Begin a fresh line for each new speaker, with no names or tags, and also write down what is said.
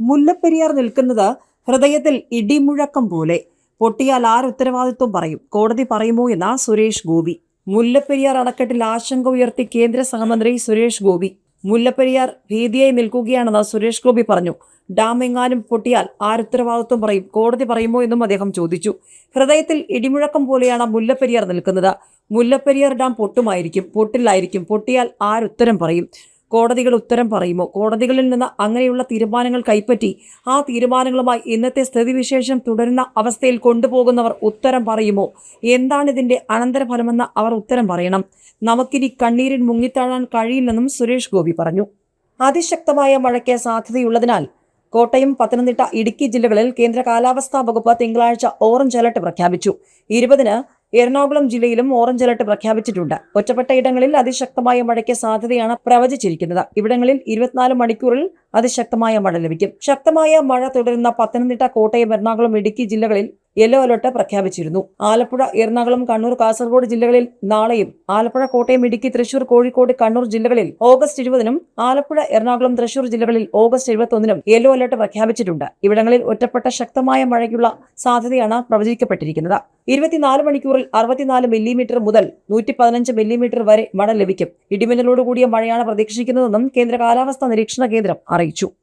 മുല്ലപ്പെരിയാർ നിൽക്കുന്നത് ഹൃദയത്തിൽ ഇടിമുഴക്കം പോലെ. പൊട്ടിയാൽ ആരുത്തരവാദിത്വം പറയും? കോടതി പറയുമോ എന്ന സുരേഷ് ഗോപി. മുല്ലപ്പെരിയാർ അണക്കെട്ടിൽ ആശങ്ക ഉയർത്തി കേന്ദ്ര സഹമന്ത്രി സുരേഷ് ഗോപി. മുല്ലപ്പെരിയാർ ഭീതിയായി നിൽക്കുകയാണെന്ന് സുരേഷ് ഗോപി പറഞ്ഞു. ഡാം എങ്ങാനും പൊട്ടിയാൽ ആരുത്തരവാദിത്വം പറയും? കോടതി പറയുമോ എന്നും അദ്ദേഹം ചോദിച്ചു. ഹൃദയത്തിൽ ഇടിമുഴക്കം പോലെയാണ് മുല്ലപ്പെരിയാർ നിൽക്കുന്നത്. മുല്ലപ്പെരിയാർ ഡാം പൊട്ടുമായിരിക്കും. പൊട്ടില്ലായിരിക്കും. പൊട്ടിയാൽ ആരുത്തരം പറയും? കോടതികൾ ഉത്തരം പറയുമോ? കോടതികളിൽ നിന്ന് അങ്ങനെയുള്ള തീരുമാനങ്ങൾ കൈപ്പറ്റി ആ തീരുമാനങ്ങളുമായി ഇന്നത്തെ സ്ഥിതിവിശേഷം തുടരുന്ന അവസ്ഥയിൽ കൊണ്ടുപോകുന്നവർ ഉത്തരം പറയുമോ? എന്താണ് ഇതിന്റെ അനന്തരഫലമെന്ന് അവർ ഉത്തരം പറയണം. നമുക്കിനി കണ്ണീരിൽ മുങ്ങിത്താഴാൻ കഴിയില്ലെന്നും സുരേഷ് ഗോപി പറഞ്ഞു. അതിശക്തമായ മഴയ്ക്ക് സാധ്യതയുള്ളതിനാൽ കോട്ടയം പത്തനംതിട്ട ഇടുക്കി ജില്ലകളിൽ കേന്ദ്ര കാലാവസ്ഥാ വകുപ്പ് തിങ്കളാഴ്ച ഓറഞ്ച് അലർട്ട് പ്രഖ്യാപിച്ചു. ഇരുപതിന് എറണാകുളം ജില്ലയിലും ഓറഞ്ച് അലർട്ട് പ്രഖ്യാപിച്ചിട്ടുണ്ട്. ഒറ്റപ്പെട്ട ഇടങ്ങളിൽ അതിശക്തമായ മഴയ്ക്ക് സാധ്യതയാണ് പ്രവചിച്ചിരിക്കുന്നത്. ഇവിടങ്ങളിൽ ഇരുപത്തിനാല് മണിക്കൂറിൽ അതിശക്തമായ മഴ ലഭിക്കും. ശക്തമായ മഴ തുടരുന്ന പത്തനംതിട്ട കോട്ടയം എറണാകുളം ഇടുക്കി ജില്ലകളിൽ യെല്ലോ അലർട്ട് പ്രഖ്യാപിച്ചിരുന്നു. ആലപ്പുഴ എറണാകുളം കണ്ണൂർ കാസർഗോഡ് ജില്ലകളിൽ നാളെയും ആലപ്പുഴ കോട്ടയം ഇടുക്കി തൃശൂർ കോഴിക്കോട് കണ്ണൂർ ജില്ലകളിൽ ഓഗസ്റ്റ് ഇരുപതിനും ആലപ്പുഴ എറണാകുളം തൃശൂർ ജില്ലകളിൽ ഓഗസ്റ്റ് എഴുപത്തൊന്നിനും യെല്ലോ അലർട്ട് പ്രഖ്യാപിച്ചിട്ടുണ്ട്. ഇവിടങ്ങളിൽ ഒറ്റപ്പെട്ട ശക്തമായ മഴയ്ക്കുള്ള സാധ്യതയാണ് പ്രവചിക്കപ്പെട്ടിരിക്കുന്നത്. ഇരുപത്തിനാല് മണിക്കൂറിൽ അറുപത്തിനാല് മില്ലിമീറ്റർ മുതൽ നൂറ്റി പതിനഞ്ച് മില്ലിമീറ്റർ വരെ മഴ ലഭിക്കും. ഇടിമിന്നലോടുകൂടിയ മഴയാണ് പ്രതീക്ഷിക്കുന്നതെന്നും കേന്ദ്ര കാലാവസ്ഥാ നിരീക്ഷണ കേന്ദ്രം അറിയിച്ചു.